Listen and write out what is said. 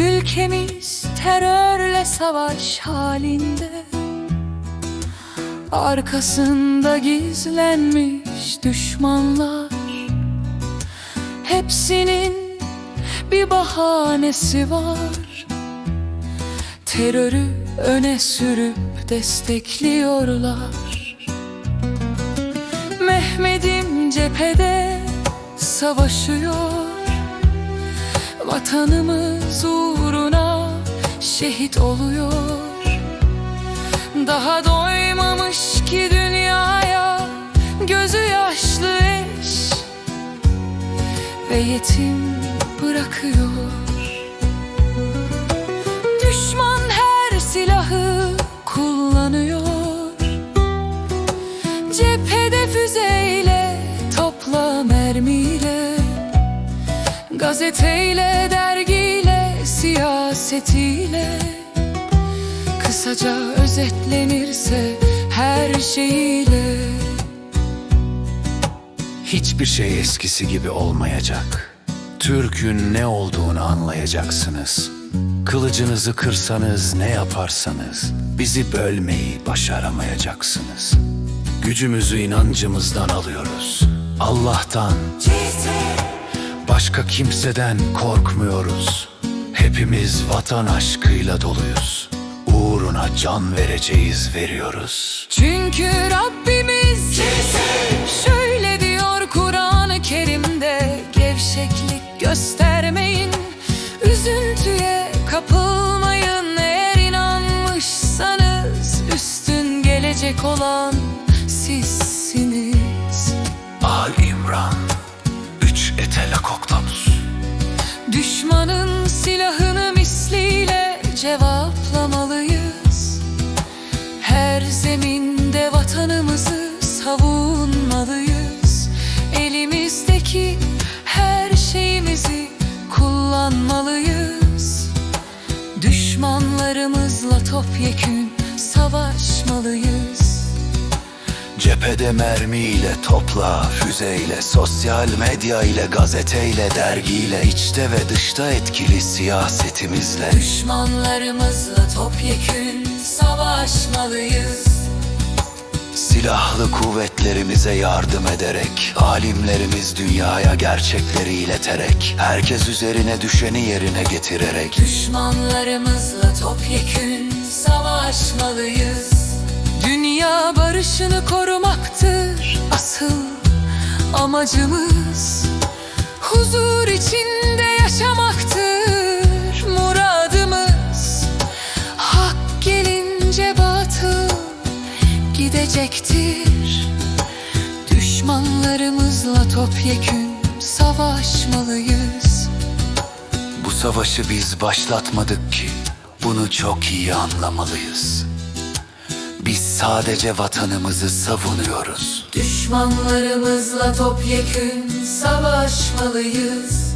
Ülkemiz terörle savaş halinde. Arkasında gizlenmiş düşmanlar. Hepsinin bir bahanesi var. Terörü öne sürüp destekliyorlar. Mehmet'im cephede savaşıyor Vatanımız uğruna şehit oluyor. Daha doymamış ki dünyaya gözü yaşlı eş Ve yetim bırakıyor. Düşman her silahı kullanıyor. Cephede füzeyle, topla mermiyle Gazeteyle, dergiyle, siyasetiyle Kısaca özetlenirse her şeyiyle Hiçbir şey eskisi gibi olmayacak. Türk'ün ne olduğunu anlayacaksınız. Kılıcınızı kırsanız ne yaparsanız bizi bölmeyi başaramayacaksınız. Gücümüzü inancımızdan alıyoruz. Allah'tan, başka kimseden korkmuyoruz. Hepimiz vatan aşkıyla doluyuz. Uğruna can vereceğiz, veriyoruz. Çünkü Rabbimiz şöyle diyor Kur'an-ı Kerim'de gevşeklik göstermeyin, üzüntüye kapılmayın. Eğer inanmışsanız üstün gelecek olan sizsiniz. Al İmran 3 Etelak Oktopus Düşmanın silahını misliyle cevaplamalıyız. Her zeminde vatanımızı savunmalıyız. Elimizdeki her şeyimizi kullanmalıyız. Düşmanlarımızla topyekün savaşmalıyız. Cephede mermiyle, topla, füzeyle, sosyal medya ile, gazeteyle, dergiyle, içte ve dışta etkili siyasetimizle. Düşmanlarımızla topyekün savaşmalıyız. Silahlı kuvvetlerimize yardım ederek, alimlerimiz dünyaya gerçekleri ileterek, herkes üzerine düşeni yerine getirerek, Düşmanlarımızla topyekün savaşmalıyız Dünya barışını korumaktır asıl amacımız. Huzur içinde yaşamaktır muradımız. Hak gelince batıl gidecektir. Düşmanlarımızla topyekün savaşmalıyız. Bu savaşı biz başlatmadık ki, bunu çok iyi anlamalıyız. Sadece vatanımızı savunuyoruz. Düşmanlarımızla topyekün savaşmalıyız